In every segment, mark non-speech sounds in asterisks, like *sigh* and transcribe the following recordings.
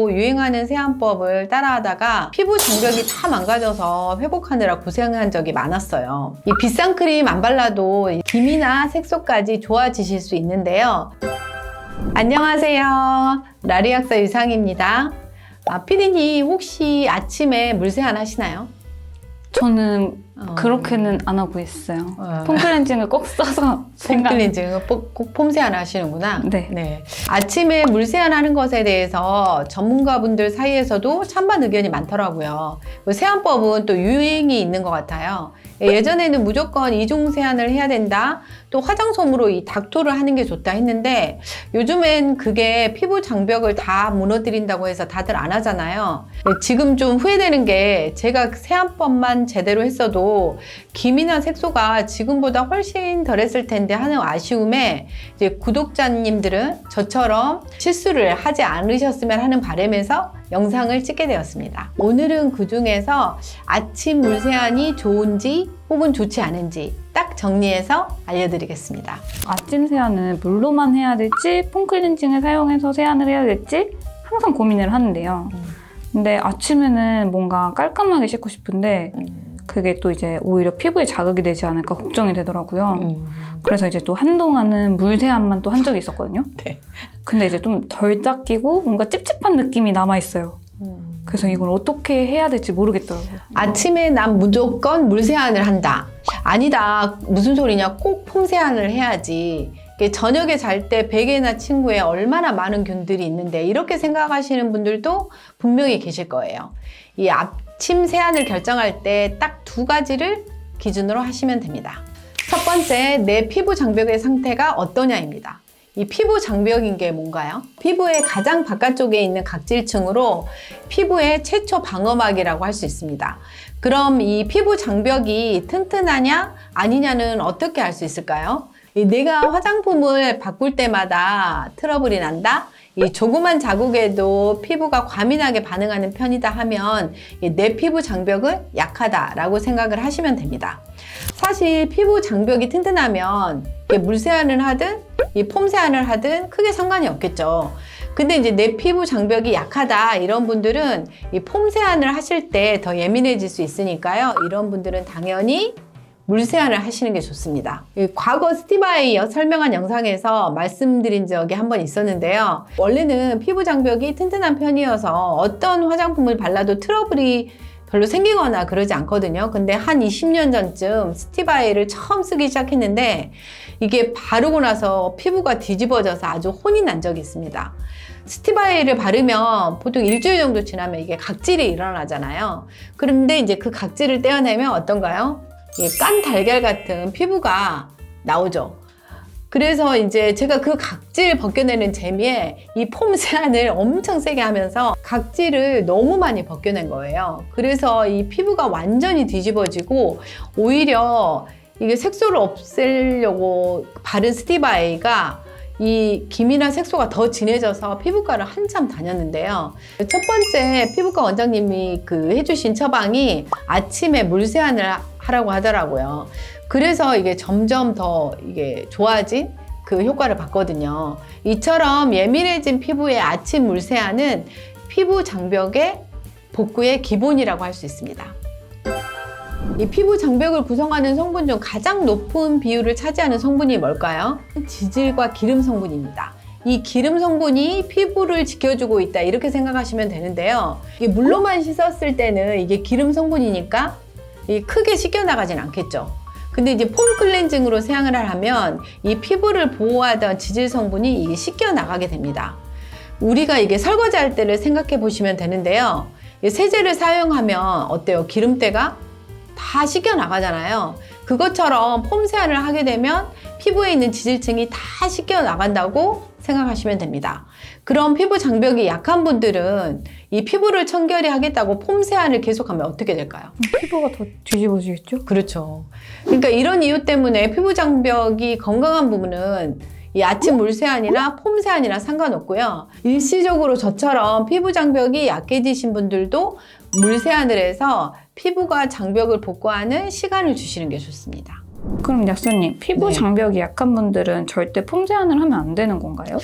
유행하는 세안법을 따라하다가 피부 장벽이 다 망가져서 회복하느라 고생한 적이 많았어요. 이 비싼 크림 안 발라도 기미나 색소까지 좋아지실 수 있는데요. 안녕하세요. 라리학사 유상입니다. 아, 피디님 혹시 아침에 물세안 하시나요? 저는 어. 그렇게는 안 하고 있어요. 어. 폼 클렌징을 꼭 써서 *laughs* 생각. 폼클렌징 꼭, 꼭 폼세안 하시는구나. 네. 아침에 물세안 하는 것에 대해서 전문가분들 사이에서도 찬반 의견이 많더라고요. 그 세안법은 또 유행이 있는 것 같아요. 예전에는 무조건 이중 세안을 해야 된다. 또 화장솜으로 이 닥토를 하는 게 좋다 했는데 요즘엔 그게 피부 장벽을 다 무너뜨린다고 해서 다들 안 하잖아요. 지금 좀 후회되는 게 제가 세안법만 제대로 했어도 기미나 색소가 지금보다 훨씬 덜했을 텐데 하는 아쉬움에 이제 구독자님들은 저처럼 실수를 하지 않으셨으면 하는 바람에서 영상을 찍게 되었습니다. 오늘은 그 중에서 아침 물세안이 좋은지 혹은 좋지 않은지 딱 정리해서 알려드리겠습니다. 아침 세안은 물로만 해야 될지 폼클렌징을 사용해서 세안을 해야 될지 항상 고민을 하는데요. 음. 근데 아침에는 뭔가 깔끔하게 씻고 싶은데 그게 또 이제 오히려 피부에 자극이 되지 않을까 걱정이 되더라고요. 음. 그래서 이제 또 한동안은 물 세안만 또 한 적이 있었거든요. *laughs* 네. 근데 이제 좀 덜 닦이고 뭔가 찝찝한 느낌이 남아있어요. 음. 그래서 이걸 어떻게 해야 될지 모르겠더라고요. 아침에 난 무조건 물세안을 한다. 아니다. 무슨 소리냐. 꼭 폼세안을 해야지. 저녁에 잘 때 베개나 침구에 얼마나 많은 균들이 있는데 이렇게 생각하시는 분들도 분명히 계실 거예요. 이아 침 세안을 결정할 때 딱 두 가지를 기준으로 하시면 됩니다. 첫 번째, 내 피부 장벽의 상태가 어떠냐입니다. 이 피부 장벽인 게 뭔가요? 피부의 가장 바깥쪽에 있는 각질층으로 피부의 최초 방어막이라고 할 수 있습니다. 그럼 이 피부 장벽이 튼튼하냐 아니냐는 어떻게 알 수 있을까요? 이 내가 화장품을 바꿀 때마다 트러블이 난다? 이 조그만 자국에도 피부가 과민하게 반응하는 편이다 하면 이내 피부 장벽은 약하다라고 생각을 하시면 됩니다. 사실 피부 장벽이 튼튼하면 물세안을 하든 이 폼세안을 하든 크게 상관이 없겠죠. 근데 이제 내 피부 장벽이 약하다 이런 분들은 이 폼 세안을 하실 때 더 예민해질 수 있으니까요. 이런 분들은 당연히 물세안을 하시는 게 좋습니다. 이 과거 스티바에 이어 설명한 영상에서 말씀드린 적이 한 번 있었는데요. 원래는 피부 장벽이 튼튼한 편이어서 어떤 화장품을 발라도 트러블이 별로 생기거나 그러지 않거든요. 근데 한 20년 전쯤 스티바이를 처음 쓰기 시작했는데 이게 바르고 나서 피부가 뒤집어져서 아주 혼이 난 적이 있습니다. 스티바이를 바르면 보통 일주일 정도 지나면 이게 각질이 일어나잖아요. 그런데 이제 그 각질을 떼어내면 어떤가요? 이게 깐 달걀 같은 피부가 나오죠. 그래서 이제 제가 그 각질 벗겨내는 재미에 이 폼 세안을 엄청 세게 하면서 각질을 너무 많이 벗겨낸 거예요. 그래서 이 피부가 완전히 뒤집어지고 오히려 이게 색소를 없애려고 바른 스티바이가 이 기미나 색소가 더 진해져서 피부과를 한참 다녔는데요. 첫 번째 피부과 원장님이 그 해주신 처방이 아침에 물 세안을 하라고 하더라고요. 그래서 이게 점점 더 이게 좋아진 그 효과를 봤거든요. 이처럼 예민해진 피부의 아침 물세안은 피부 장벽의 복구의 기본이라고 할 수 있습니다. 이 피부 장벽을 구성하는 성분 중 가장 높은 비율을 차지하는 성분이 뭘까요? 지질과 기름 성분입니다. 이 기름 성분이 피부를 지켜주고 있다 이렇게 생각하시면 되는데요. 이게 물로만 씻었을 때는 이게 기름 성분이니까 이 크게 씻겨 나가진 않겠죠. 근데 이제 폼 클렌징으로 세안을 하면 이 피부를 보호하던 지질 성분이 이게 씻겨 나가게 됩니다. 우리가 이게 설거지 할 때를 생각해 보시면 되는데요. 이 세제를 사용하면 어때요? 기름때가 다 씻겨 나가잖아요. 그것처럼 폼 세안을 하게 되면 피부에 있는 지질층이 다 씻겨 나간다고 생각하시면 됩니다. 그럼 피부 장벽이 약한 분들은 이 피부를 청결히 하겠다고 폼 세안을 계속하면 어떻게 될까요? 피부가 더 뒤집어지겠죠? 그렇죠. 그러니까 이런 이유 때문에 피부 장벽이 건강한 부분은 이 아침 물세안이나 폼세안이나 상관없고요. 일시적으로 저처럼 피부 장벽이 약해지신 분들도 물세안을 해서 피부가 장벽을 복구하는 시간을 주시는 게 좋습니다. 그럼 약사님, 피부 네. 장벽이 약한 분들은 절대 폼 세안을 하면 안 되는 건가요?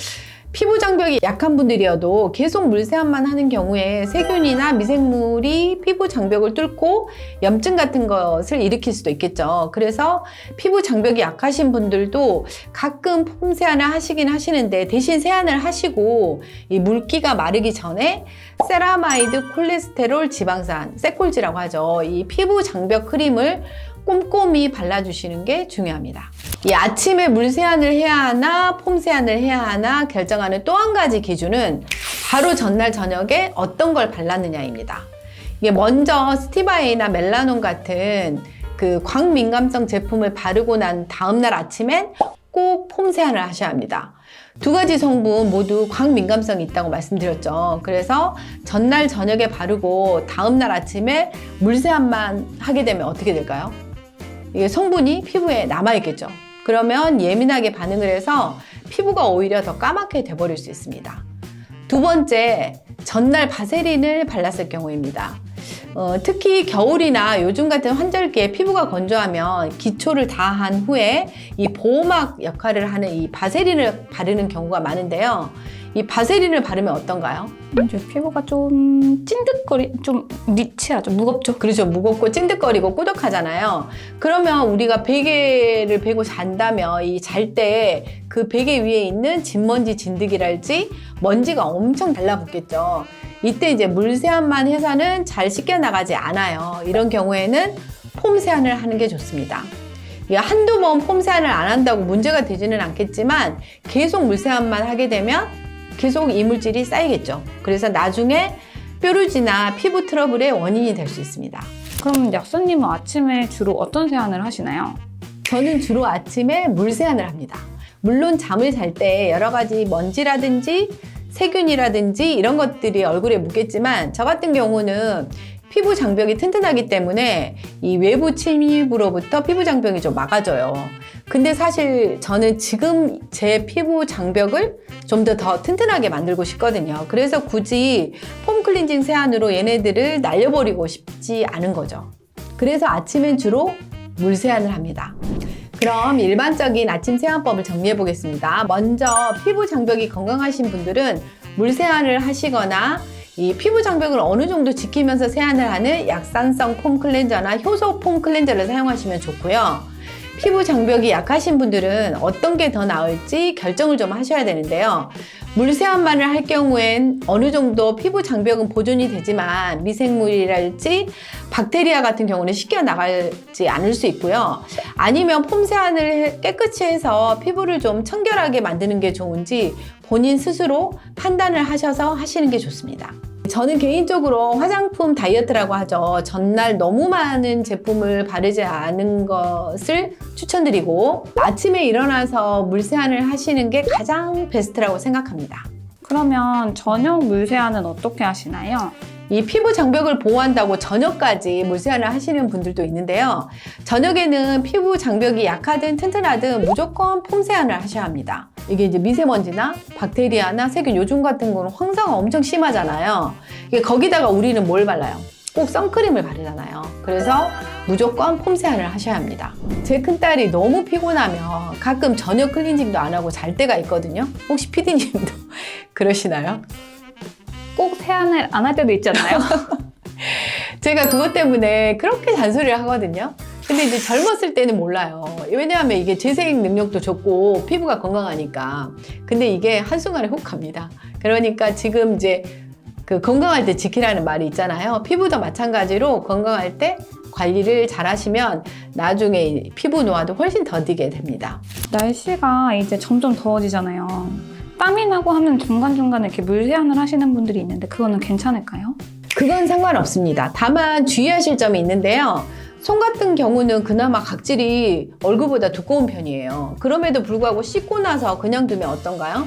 피부 장벽이 약한 분들이어도 계속 물세안만 하는 경우에 세균이나 미생물이 피부 장벽을 뚫고 염증 같은 것을 일으킬 수도 있겠죠. 그래서 피부 장벽이 약하신 분들도 가끔 폼 세안을 하시긴 하시는데 대신 세안을 하시고 이 물기가 마르기 전에 세라마이드 콜레스테롤 지방산, 세콜지라고 하죠. 이 피부 장벽 크림을 꼼꼼히 발라주시는 게 중요합니다. 이 아침에 물 세안을 해야 하나, 폼 세안을 해야 하나 결정하는 또 한 가지 기준은 바로 전날 저녁에 어떤 걸 발랐느냐입니다. 이게 먼저 스티바이나 멜라논 같은 그 광민감성 제품을 바르고 난 다음날 아침엔 꼭 폼 세안을 하셔야 합니다. 두 가지 성분 모두 광민감성이 있다고 말씀드렸죠. 그래서 전날 저녁에 바르고 다음날 아침에 물세안만 하게 되면 어떻게 될까요? 이게 성분이 피부에 남아있겠죠. 그러면 예민하게 반응을 해서 피부가 오히려 더 까맣게 돼버릴 수 있습니다. 두 번째, 전날 바세린을 발랐을 경우입니다. 어, 특히 겨울이나 요즘 같은 환절기에 피부가 건조하면 기초를 다 한 후에 이 보호막 역할을 하는 이 바세린을 바르는 경우가 많은데요. 이 바세린을 바르면 어떤가요? 이제 피부가 좀 찐득거리, 좀 니치하죠. 무겁죠. 그렇죠. 무겁고 찐득거리고 꾸덕하잖아요. 그러면 우리가 베개를 베고 잔다면 이 잘 때 그 베개 위에 있는 진먼지 진드기랄지 먼지가 엄청 달라붙겠죠. 이때 이제 물 세안만 해서는 잘 씻겨 나가지 않아요. 이런 경우에는 폼 세안을 하는 게 좋습니다. 한두 번 폼 세안을 안 한다고 문제가 되지는 않겠지만 계속 물 세안만 하게 되면 계속 이물질이 쌓이겠죠. 그래서 나중에 뾰루지나 피부 트러블의 원인이 될 수 있습니다. 그럼 약사님은 아침에 주로 어떤 세안을 하시나요? 저는 주로 아침에 물 세안을 합니다. 물론 잠을 잘 때 여러 가지 먼지라든지 세균이라든지 이런 것들이 얼굴에 묻겠지만 저 같은 경우는 피부 장벽이 튼튼하기 때문에 이 외부 침입으로부터 피부 장벽이 좀 막아줘요. 근데 사실 저는 지금 제 피부 장벽을 좀 더 더 튼튼하게 만들고 싶거든요. 그래서 굳이 폼 클렌징 세안으로 얘네들을 날려버리고 싶지 않은 거죠. 그래서 아침엔 주로 물 세안을 합니다. 그럼 일반적인 아침 세안법을 정리해 보겠습니다. 먼저 피부 장벽이 건강하신 분들은 물 세안을 하시거나 이 피부 장벽을 어느 정도 지키면서 세안을 하는 약산성 폼 클렌저나 효소 폼 클렌저를 사용하시면 좋고요. 피부 장벽이 약하신 분들은 어떤 게 더 나을지 결정을 좀 하셔야 되는데요. 물 세안만을 할 경우엔 어느 정도 피부 장벽은 보존이 되지만 미생물이랄지 박테리아 같은 경우는 씻겨 나가지 않을 수 있고요. 아니면 폼 세안을 해- 깨끗이 해서 피부를 좀 청결하게 만드는 게 좋은지 본인 스스로 판단을 하셔서 하시는 게 좋습니다. 저는 개인적으로 화장품 다이어트라고 하죠. 전날 너무 많은 제품을 바르지 않은 것을 추천드리고 아침에 일어나서 물세안을 하시는 게 가장 베스트라고 생각합니다. 그러면 저녁 물 세안은 어떻게 하시나요? 이 피부 장벽을 보호한다고 저녁까지 물세안을 하시는 분들도 있는데요. 저녁에는 피부 장벽이 약하든 튼튼하든 무조건 폼 세안을 하셔야 합니다. 이게 이제 미세먼지나 박테리아나 세균 요즘 같은 거는 황사가 엄청 심하잖아요. 이게 거기다가 우리는 뭘 발라요? 꼭 선크림을 바르잖아요. 그래서 무조건 폼 세안을 하셔야 합니다. 제 큰딸이 너무 피곤하면 가끔 저녁 클렌징도 안 하고 잘 때가 있거든요. 혹시 피디님도 *laughs* 그러시나요? 꼭 세안을 안 할 때도 있잖아요. *laughs* 제가 그것 때문에 그렇게 잔소리를 하거든요. 근데 이제 젊었을 때는 몰라요. 왜냐하면 이게 재생 능력도 좋고 피부가 건강하니까. 근데 이게 한순간에 훅 갑니다. 그러니까 지금 이제 그 건강할 때 지키라는 말이 있잖아요. 피부도 마찬가지로 건강할 때 관리를 잘 하시면 나중에 피부 노화도 훨씬 더디게 됩니다. 날씨가 이제 점점 더워지잖아요. 땀이 나고 하면 중간중간에 이렇게 물 세안을 하시는 분들이 있는데 그거는 괜찮을까요? 그건 상관없습니다. 다만 주의하실 점이 있는데요. 손 같은 경우는 그나마 각질이 얼굴보다 두꺼운 편이에요. 그럼에도 불구하고 씻고 나서 그냥 두면 어떤가요?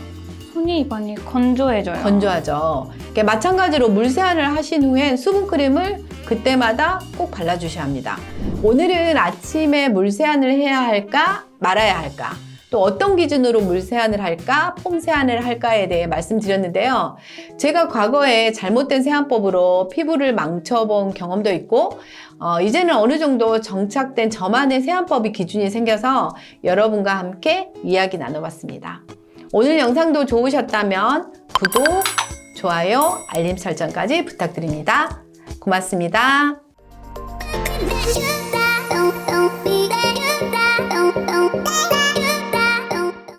손이 많이 건조해져요. 건조하죠. 이렇게 마찬가지로 물 세안을 하신 후엔 수분 크림을 그때마다 꼭 발라주셔야 합니다. 오늘은 아침에 물 세안을 해야 할까 말아야 할까 또 어떤 기준으로 물 세안을 할까 폼 세안을 할까에 대해 말씀드렸는데요. 제가 과거에 잘못된 세안법으로 피부를 망쳐본 경험도 있고 어, 이제는 어느 정도 정착된 저만의 세안법이 기준이 생겨서 여러분과 함께 이야기 나눠봤습니다. 오늘 영상도 좋으셨다면 구독, 좋아요, 알림 설정까지 부탁드립니다. 고맙습니다.